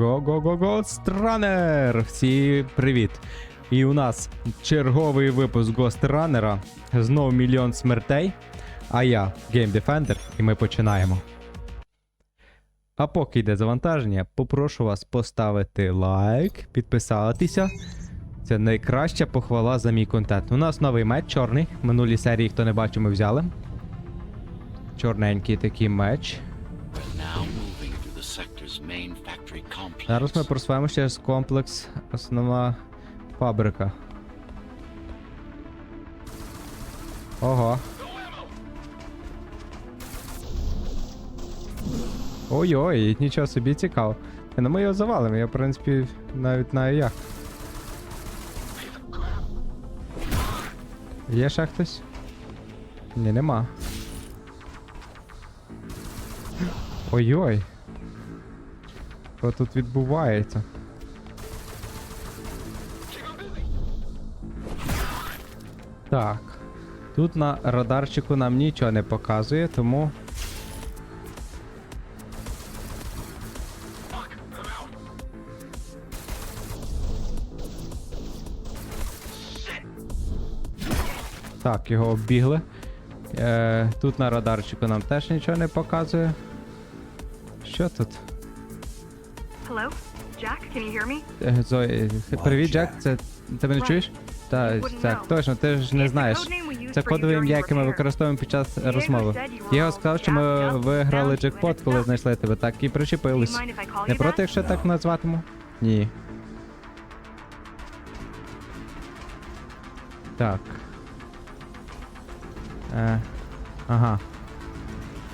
Го-го-го-го, странер! Всі привіт! І у нас черговий випуск Гостранера. Знов мільйон смертей. А я Game Defender, і ми починаємо. А поки йде завантаження, попрошу вас поставити лайк, підписатися. Це найкраща похвала за мій контент. У нас новий меч чорний. В минулій серії, хто не бачив, ми взяли. Чорненький такий меч. Зараз ми просуваємо через комплекс основна фабрика. Ого. Ой-ой, нічого собі цікаво. Ну ми його завалимо, я в принципі навіть знаю як. Є ще хтось? Ні, нема. Ой-ой. Що тут відбувається? Так. Тут на радарчику нам нічого не показує, тому. Так, його оббігли. Е, тут на радарчику нам теж нічого не показує. Що тут? Jack, can you hear me? Е, Зої, привіт, Джек, це ти мене Right. чуєш? Так, так, точно, ти ж не знаєш. Це кодове ім'я, яке ми використовуємо під час розмови. you were Його сказав, що ми виграли джекпот, коли знайшли тебе, так і причепились. Не проти, якщо так назватиму? Ні. Так. Е, ага.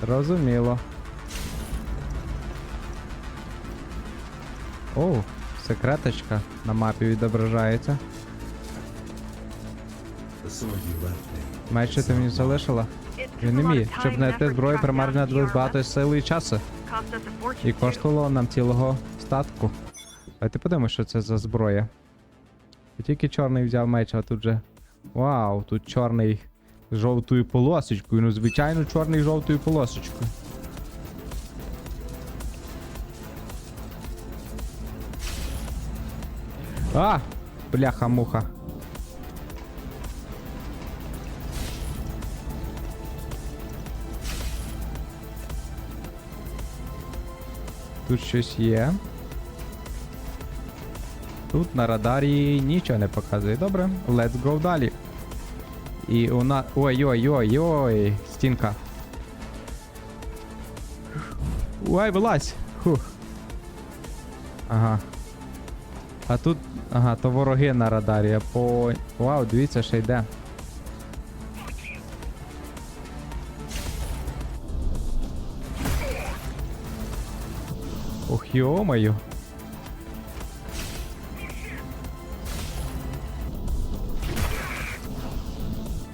Розуміло. О, секреточка на мапі відображається. Меч, що ти мені залишила? Він не of Щоб знайти зброю, примарно the багато сили і часу. І коштувало нам цілого статку. Давайте подивимось, що це за зброя. Я тільки чорний взяв меч, а тут же. Вау, тут чорний з жовтою полосочкою. Ну, звичайно, чорний з жовтою полосочкою. А! Бляха-муха. Тут щось є. Тут на радарі нічого не показує. Добре, let's go далі. І у нас. Ой-ой-ой-ой, стінка. Ой, вилазь! Хух. Ага. А тут. Ага, то вороги на радарі. Я по. Вау, дивіться, ще йде. Ох, йо-моє.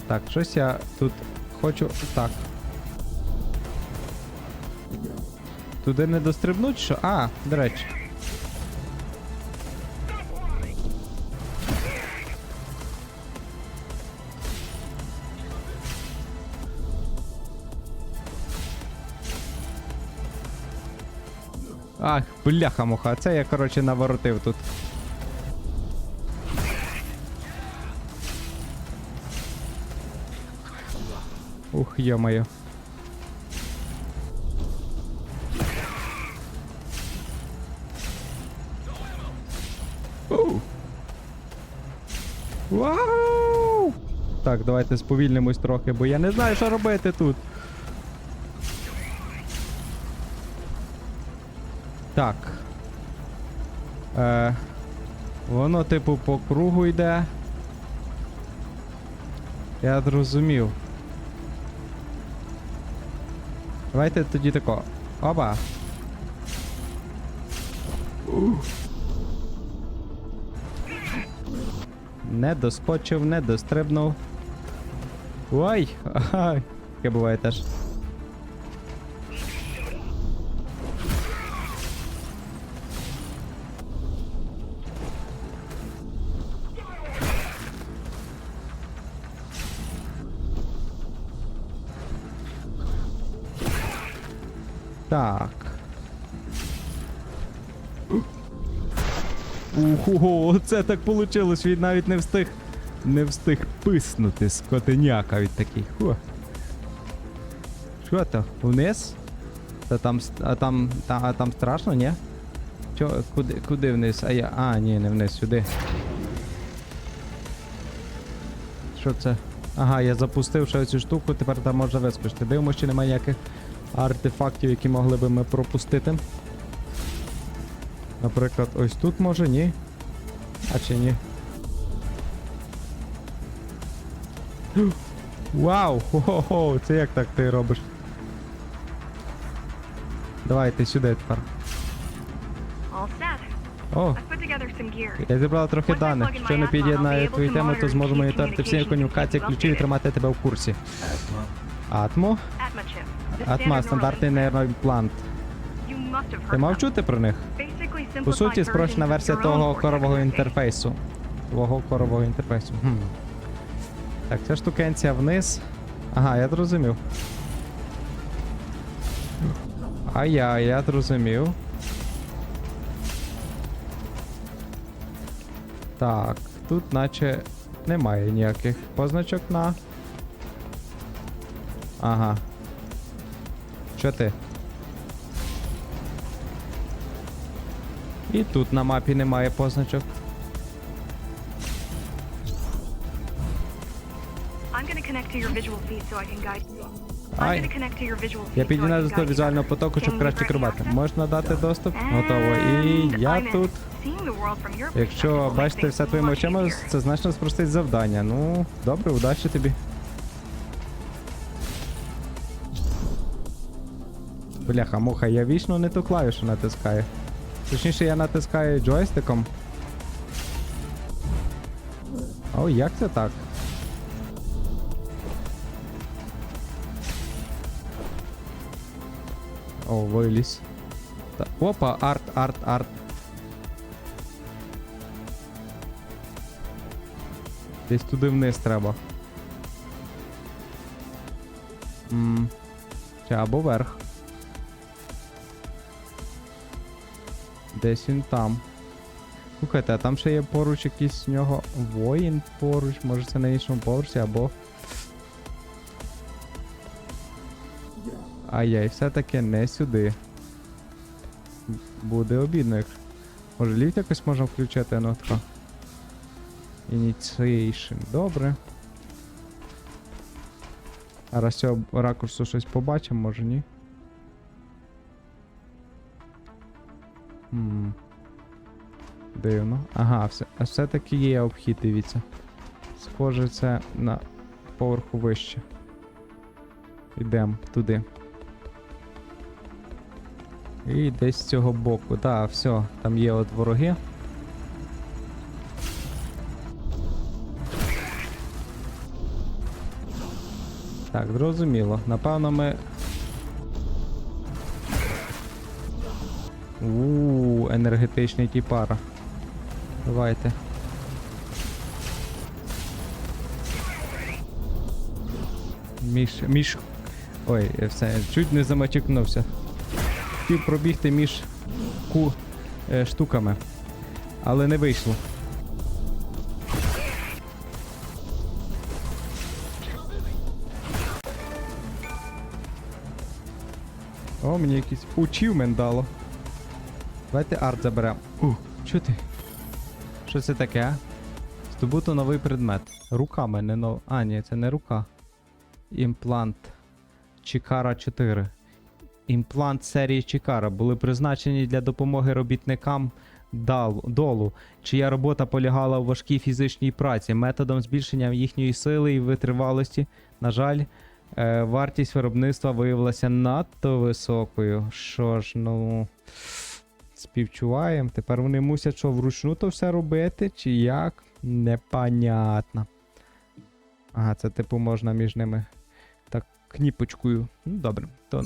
Так, щось я тут хочу. Так. Туди не дострибнуть, що? А, до речі. Ах, бляха-муха, це я, коротше, наворотив тут. Ух, йо-моє. Вау! Так, давайте сповільнимось трохи, бо я не знаю, що робити тут. Так. Е, воно, типу, по кругу йде. Я зрозумів. Давайте тоді тако. Оба. Не доскочив, не дострибнув. Ой! Ага, таке буває теж. Уху, це так вийшло, він навіть не встиг. Не встиг писнути скотеняка від таких. Фу. Що то? Вниз? Та там, а там, та, а там страшно, ні? Чо, куди, куди вниз? А я. А, ні, не вниз, сюди. Що це? Ага, я запустив ще цю штуку, тепер там можна вискочити. Дивимося, чи немає ніяких артефактів, які могли би ми пропустити. Наприклад, ось тут може, ні. А чи ні? Вау! Хо-хо-хо! Це як так ти робиш? Давай ти сюди тепер. О, я зібрав трохи даних. Якщо не під'єднаю твої теми, то зможу моніторити всі комунікації ключів і тримати тебе в курсі. Атмо? Атма, стандартний нейроімплант. Ти мав чути про них? По суті, спрощена версія того корового інтерфейсу. Твого корового інтерфейсу. Хм. Так, ця штукенція вниз. Ага, я зрозумів. А я, я зрозумів. Так, тут наче немає ніяких позначок на. Ага. Що ти? І тут на мапі немає позначок. Ай. Я can до візуального потоку, щоб краще керувати. Можна дати доступ? Готово. І я тут. Якщо бачите все твоїми очима, це значно спростить завдання. Ну, добре, удачі тобі. Бляха, муха, я вічно не ту клавішу натискаю. Точніше, я натискаю джойстиком. О, як це так? О, виліз. Та, опа, арт, арт, арт. Десь туди вниз треба. Ммм. Чи або вверх. Десь він там. Слухайте, а там ще є поруч якийсь в нього воїн поруч, може це на іншому поверсі, або. Ай-яй, все-таки не сюди. Буде обідно. Може ліфт якось можна включити, ну така. Initiation. Добре. А раз цього ракурсу щось побачимо, може ні? Хм. Дивно. Ага, все, все-таки є обхід, дивіться. Схоже, це на поверху вище. Йдемо туди. І десь з цього боку. Так, все, там є от вороги. Так, зрозуміло. Напевно, ми. Ууу, енергетичний тіпара. Давайте. Між. Між. Ой, все, чуть не замачекнувся. Хотів пробігти між ку е, штуками. Але не вийшло. О, мені якийсь учівмен дало. Давайте арт заберемо. У, що ти? Що це таке? Здобуто новий предмет. Руками не нов. А, ні, це не рука. Імплант. Чікара 4. Імплант серії Чікара були призначені для допомоги робітникам дал- долу, чия робота полягала у важкій фізичній праці, методом збільшення їхньої сили і витривалості. На жаль, е, вартість виробництва виявилася надто високою. Що ж, ну. Співчуваємо. Тепер вони мусять що вручну то все робити, чи як? Непонятно. Ага, це типу можна між ними так кніпочкою. Ну, добре. То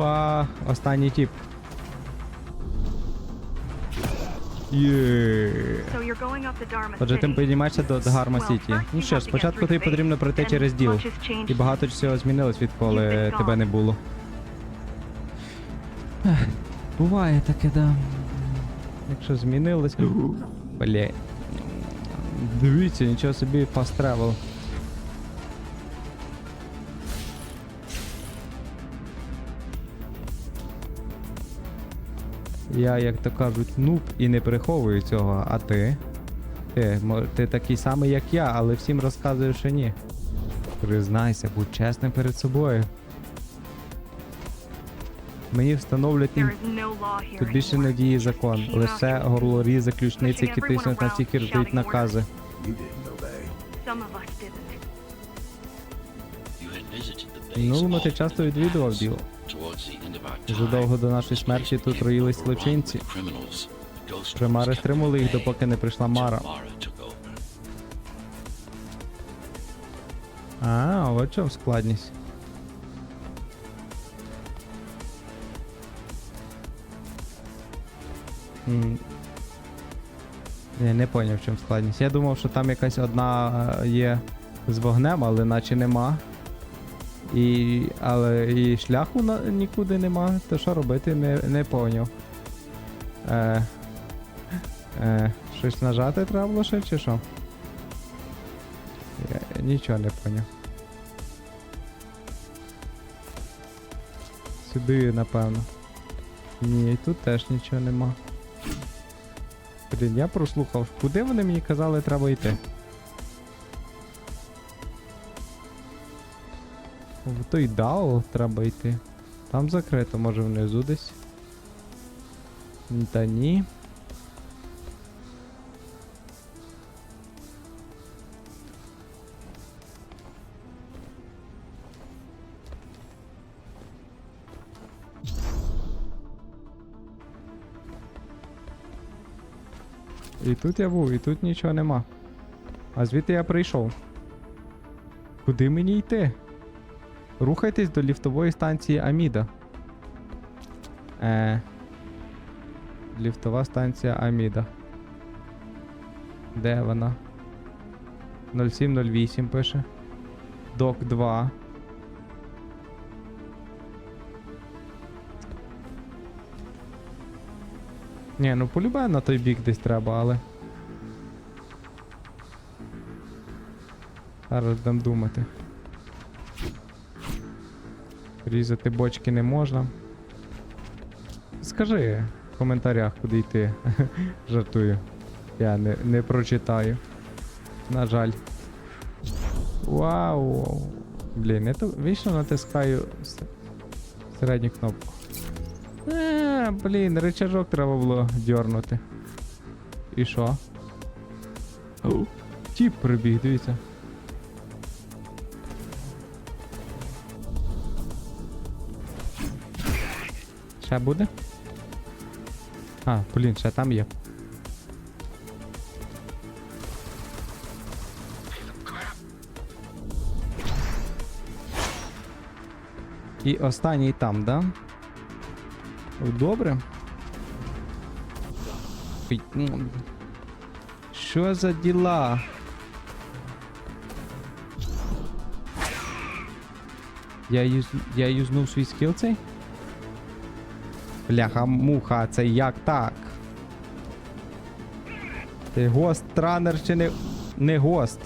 Уа, останній тип. Є. Отже, ти піднімаєшся до Дгарма Сіті. Ну що ж, спочатку тобі потрібно пройти через діл. І багато всього змінилось, відколи тебе не було. Буває таке, да. Якщо змінилось. Бля. Дивіться, нічого собі fast travel. Я, як то кажуть, нуб і не приховую цього, а ти? Ти, мо- ти такий самий, як я, але всім розказуєш, що ні. Признайся, будь чесним перед собою. Мені встановлять Тут більше не діє закон, лише горлорізи, ключниці, які тиснуть на всіх і роздають накази. Минулому ти часто відвідував діло. Задовго до нашої смерті тут роїлись злочинці. Примари стримували їх, допоки не прийшла Мара. А, от чому складність. М. Я не поняв, в чому складність. Я думав, що там якась одна е, є з вогнем, але наче нема. І, але і шляху на, нікуди нема. То що робити, не, не поняв. Е, е, щось нажати треба було ще, чи що? Я нічого не поняв. Сюди, напевно. Ні, тут теж нічого нема. Блін, я прослухав, куди вони мені казали треба йти. В той дао треба йти. Там закрито, може внизу десь. Та ні. І тут я був, і тут нічого нема. А звідти я прийшов. Куди мені йти? Рухайтесь до ліфтової станції Аміда. Е. Ліфтова станція Аміда. Де вона? 0708 пише. Док 2. Ні, ну полюбе на той бік десь треба, але. Зараз дам думати. Різати бочки не можна. Скажи в коментарях, куди йти. Жартую. Я не, не прочитаю. На жаль. Вау. Блін, я то вічно натискаю середню кнопку. Е, блін, рычажок треба було дьорнути. І що? Тіп прибіг, дивіться. Ще буде? А, блін, ще там є. І останній там, да? Добре. Ой, ну, Що за діла? Я, юз... я юзнув свій скіл цей? Бляха муха, це як так? Ти гост, транер чи не. Не гост.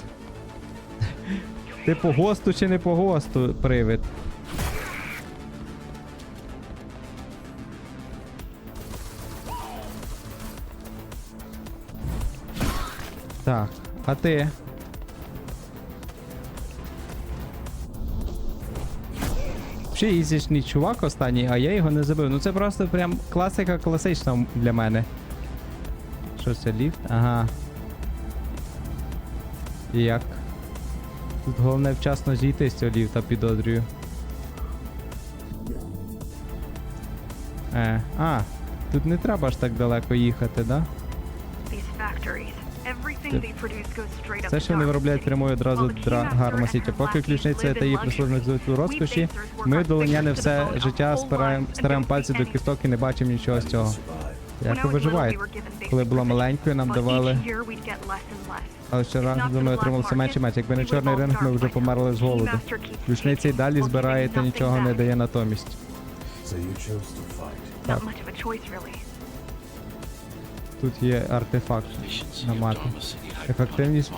Ти по госту чи не по госту, привид? Так, а ти? Ще ізічний чувак останній, а я його не забив. Ну це просто прям класика класична для мене. Що це ліфт? Ага. Як? Тут головне вчасно зійти з цього ліфта, підозрюю. Е, а, тут не треба ж так далеко їхати, да? Up Все, що вони виробляють прямою одразу Дра- Гарма Сіті. Поки ключниця та її прислужник живуть у розкоші, ми долиняни все життя спираємо, стараємо пальці до кісток і не бачимо нічого з цього. Як ви виживаєте? Коли була маленькою, нам давали, але щоразу ми отримали все менше менше. Якби не чорний ринок, ми вже померли з голоду. Ключниця й далі збирає та нічого не дає натомість. Really. Тут є артефакт на мапі. Ефективність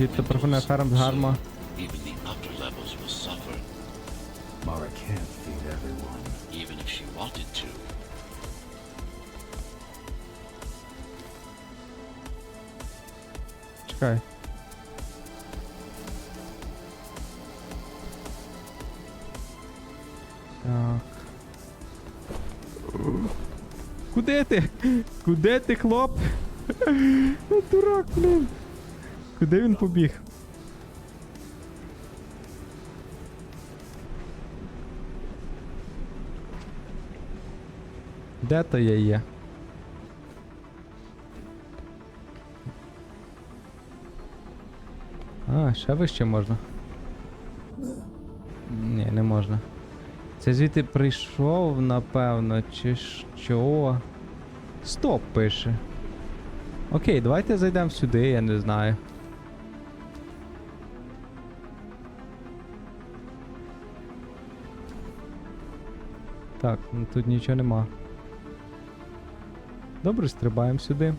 гіптопрофільних dwindles ферм з гарма. soon. Even the upper levels will suffer, Mara can't feed everyone. even if she wanted to. Чекай. Так. Куди ти? Куди ти, хлоп? Ну, Дурак, блін. Куди він побіг? Де то я є? А, ще вище можна. Ні, не можна. Це звідти прийшов, напевно, чи що? Стоп пише. Окей, давайте зайдемо сюди, я не знаю. Так, ну тут нічого нема. Добре, стрибаємо сюди.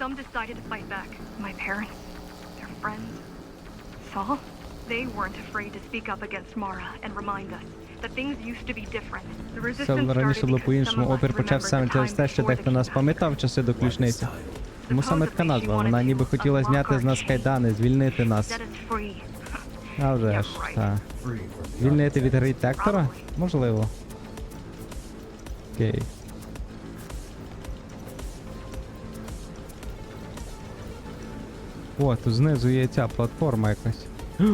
Some decided to fight back. My parents, their friends, Saul. They weren't afraid to speak up against Mara and remind us that things used to be different. The resistance раніше було по-іншому. Опір почав саме через те, що дехто нас пам'ятав часи до ключниці. Тому саме така назва, вона ніби хотіла зняти з нас кайдани, звільнити нас. А вже ж, так. Звільнити від архітектора? Можливо. Окей. О, тут знизу є ця платформа якась.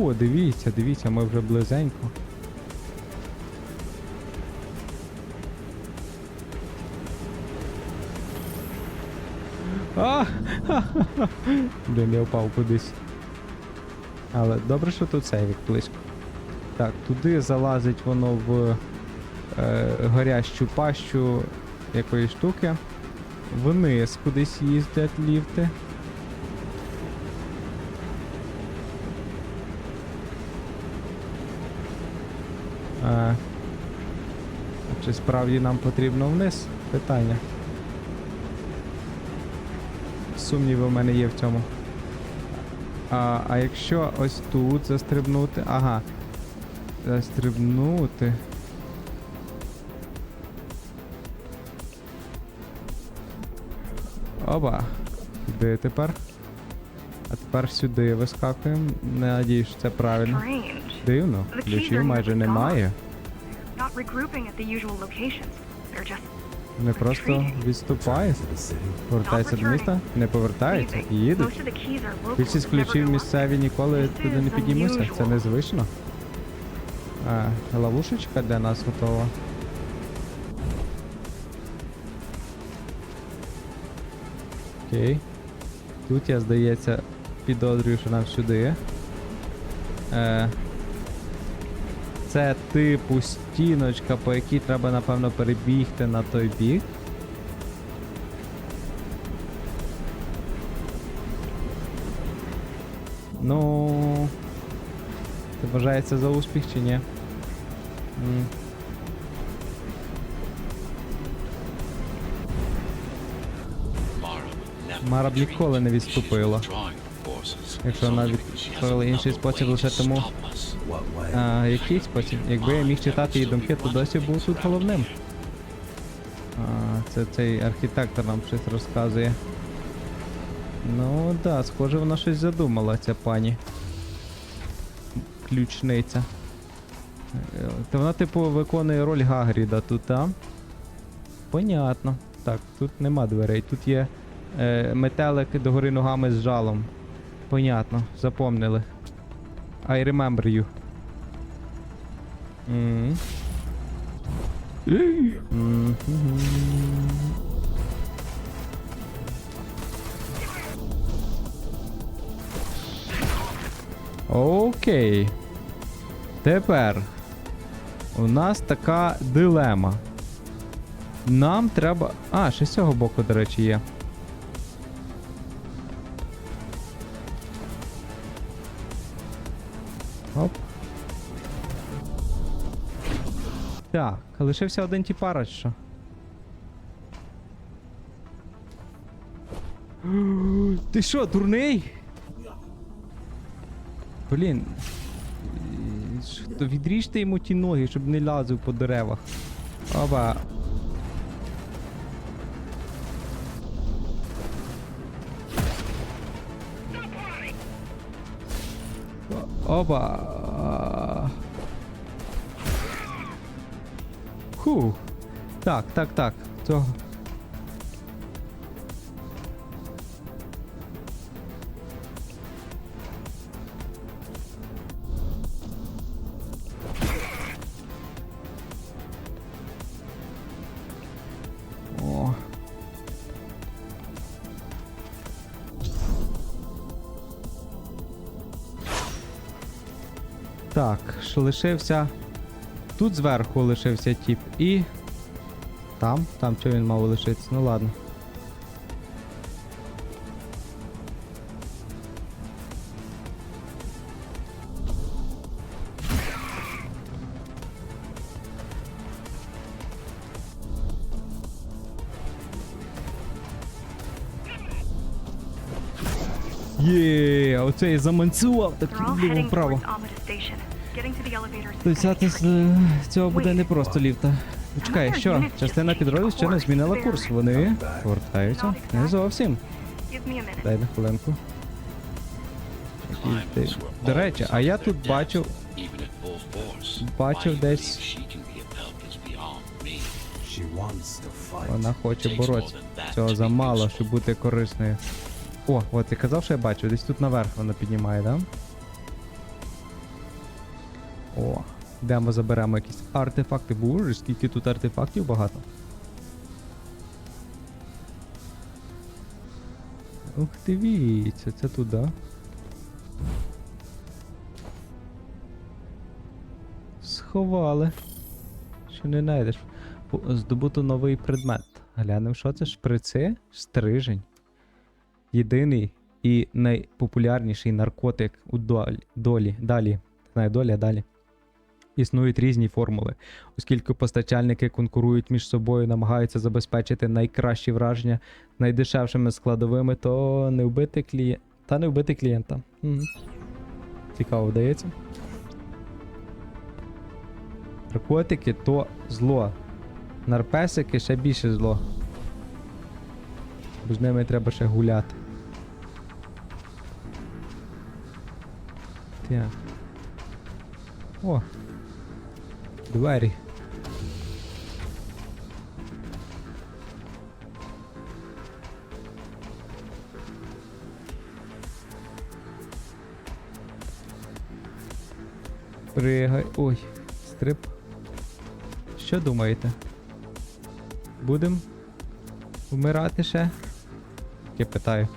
О, дивіться, дивіться, ми вже близенько. Блін, я впав кудись. Але добре, що тут сейвік близько. Так, туди залазить воно в е, горящу пащу якоїсь штуки. Вниз кудись їздять ліфти. Е, чи справді нам потрібно вниз? Питання. Сумніви в мене є в цьому. А, а якщо ось тут застрибнути. Ага. Застрибнути. Оба. Де тепер? А тепер сюди вискакуємо. Не надіюсь, що це правильно. Дивно. Ключів майже немає. Вони просто відступають. Повертаються до міста, не повертаються і їдуть. Більшість ключів місцеві ніколи туди не is підіймуться. Це незвично. А, ловушечка для нас готова. Окей. Тут я, здається, підозрюю, що нам сюди. Е, це типу стіночка, по якій треба, напевно, перебігти на той бік. Ну. Це вважається за успіх чи ні? М. Mara would Мара б ніколи не відступила. Якщо вона відкрила інший спосіб лише тому. А, який спосіб? Якби я міг читати її думки, то досі був тут головним. А, це цей архітектор нам щось розказує. Ну да, схоже, вона щось задумала, ця пані. Ключниця. Та вона, типу, виконує роль Гагріда тут, а? Понятно. Так, тут нема дверей, тут є е, метелик догори ногами з жалом. Понятно, запомнили. I remember you. М. Мгм. Окей. Тепер у нас така дилема. Нам треба. А, ще з цього боку, до речі, є. Оп. Так, лишився один тіпара, чи що? Ти що, дурний? Блін. е, відріжте йому ті ноги, щоб не лазив по деревах. Оба. Оба. Ху. Так, так, так. Цього. Так, що лишився. Тут зверху лишився тіп і. Там, там чого він мав лишитися, ну ладно. Elevators is То gonna взяти be з е, цього буде не просто ліфта. Чекай, що? Частина підрозділу ще не змінила курс. Вони повертаються? Не зовсім. Дай на хвилинку. До речі, а я тут always бачив. Десь-. Вона хоче боротися. that Цього замало, щоб бути корисною. О, от я казав, що я бачу. Десь тут наверх вона піднімає, да? О, йдемо заберемо якісь артефакти. Боже, скільки тут артефактів багато. Ух, дивіться, це туди. Сховали. Що не знайдеш. Здобуто новий предмет. Глянемо, що це? Шприци? Стрижень. Єдиний і найпопулярніший наркотик у долі. долі. Далі. Не знаю, доля далі. Існують різні формули, оскільки постачальники конкурують між собою, намагаються забезпечити найкращі враження найдешевшими складовими, то не вбити клієнта. Та не вбити клієнта. Мгм. Цікаво вдається. Наркотики то зло. Нарпесики ще більше зло. Бо з ними треба ще гуляти. Так. О. Двері. Пригай. Ой, стрип. Що думаєте? Будем вмирати ще? Я питаю.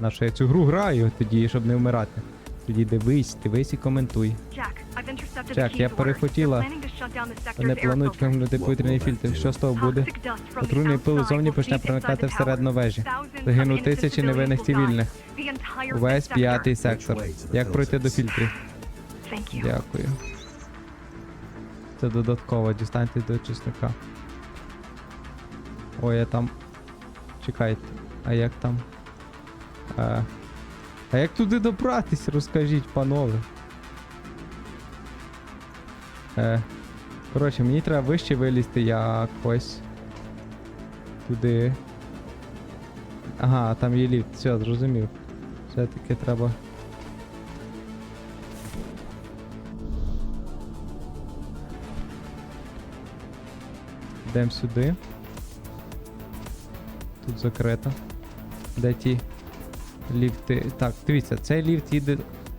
На що я цю гру граю тоді, щоб не вмирати. Тоді дивись, дивись і коментуй. The я перехотіла. Вони планують вимкнути повітряний фільтр. Що з того буде? Отруйний пил зовні почне проникати всередину вежі. Загинуть тисячі невинних цивільних. Увесь п'ятий сектор. Як пройти до фільтрів? Дякую. Це додатково, дістаньте до чесника. Ой, я там. Чекайте, а як там? А, а як туди добратись, розкажіть, панове. Е, коротше, мені треба вище вилізти якось. Туди. Ага, там є ліфт, все, зрозумів. Все-таки треба. Йдемо сюди. Тут закрито. Де ті ліфти? Так, дивіться, цей ліфт їде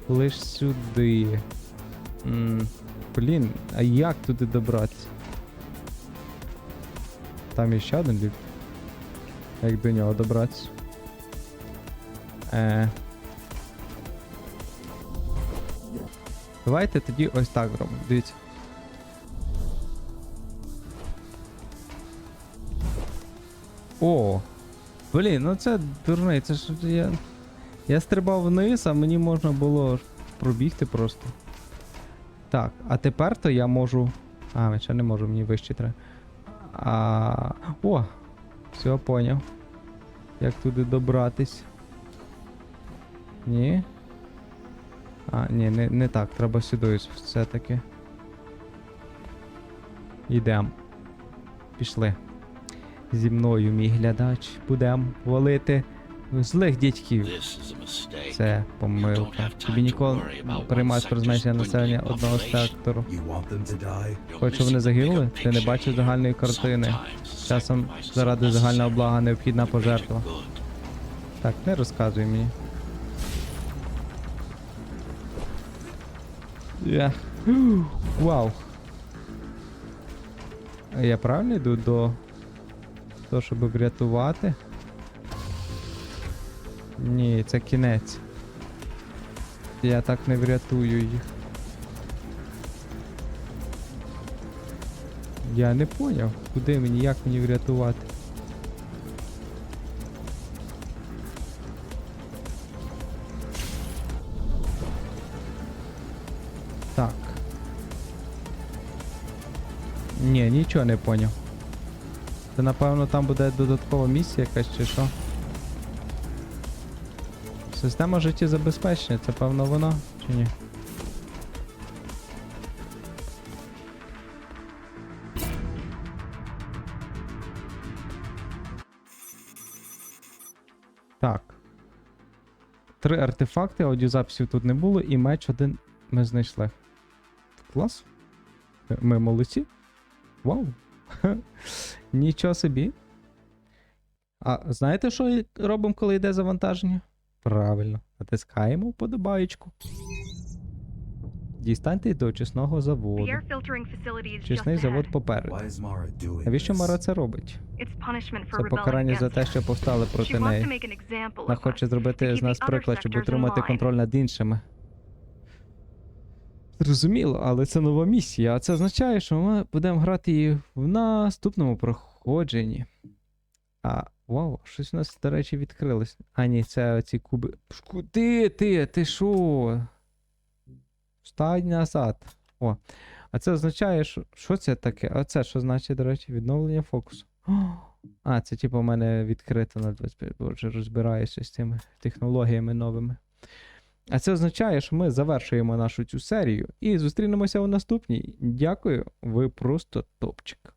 лише сюди. М, Блін, а як туди добратися? Там є ще один ліфт. Як до нього добратися? Е. Давайте тоді ось так зробимо. Дивіться. О! Блін, ну це дурний, це ж я. Я стрибав вниз, а мені можна було пробігти просто. Так, а тепер то я можу. А, ще не можу, мені вище треба. А. О! Все, поняв. Як туди добратись? Ні. А, ні, не, не так, треба сюди все-таки. Йдем. Пішли. Зі мною, мій глядач. Будем валити злих mistake. Це помилка. Тобі ніколи про зменшення населення одного сектору. Хоч вони загинули, ти не бачиш загальної картини. Часом заради загального блага необхідна пожертва. Так, не розказуй мені. Я. Вау. Я правильно йду до того, щоб врятувати? Ні, це кінець. Я так не врятую їх. Я не поняв, куди мені, як мені врятувати. Так. Ні, нічого не поняв. Це напевно там буде додаткова місія якась чи що. Система життєзабезпечення, це певно воно чи ні? Так. Три артефакти, аудіозаписів тут не було, і меч один ми знайшли. Клас. Ми- молодці. Вау. Нічого собі. А знаєте, що робимо, коли йде завантаження? Правильно. Натискаємо вподобаєчку. Дістаньте до очисного The заводу. Чесний завод попереду. Навіщо? Мара це робить? Це покарання за те, що повстали проти неї. Вона хоче зробити з нас приклад, щоб утримати контроль над іншими. Зрозуміло, але це нова місія, а це означає, що ми будемо грати її в наступному проходженні. А, вау, щось у нас, до речі, відкрилось. А, ні, це оці куби. Куди ти? Ти що? Встань назад. О. А це означає, що. Що це таке? А це що значить, до речі, відновлення фокусу. А, це типу у мене відкрито на 25, бо вже розбираюся з цими технологіями новими. А це означає, що ми завершуємо нашу цю серію і зустрінемося у наступній. Дякую, ви просто топчик.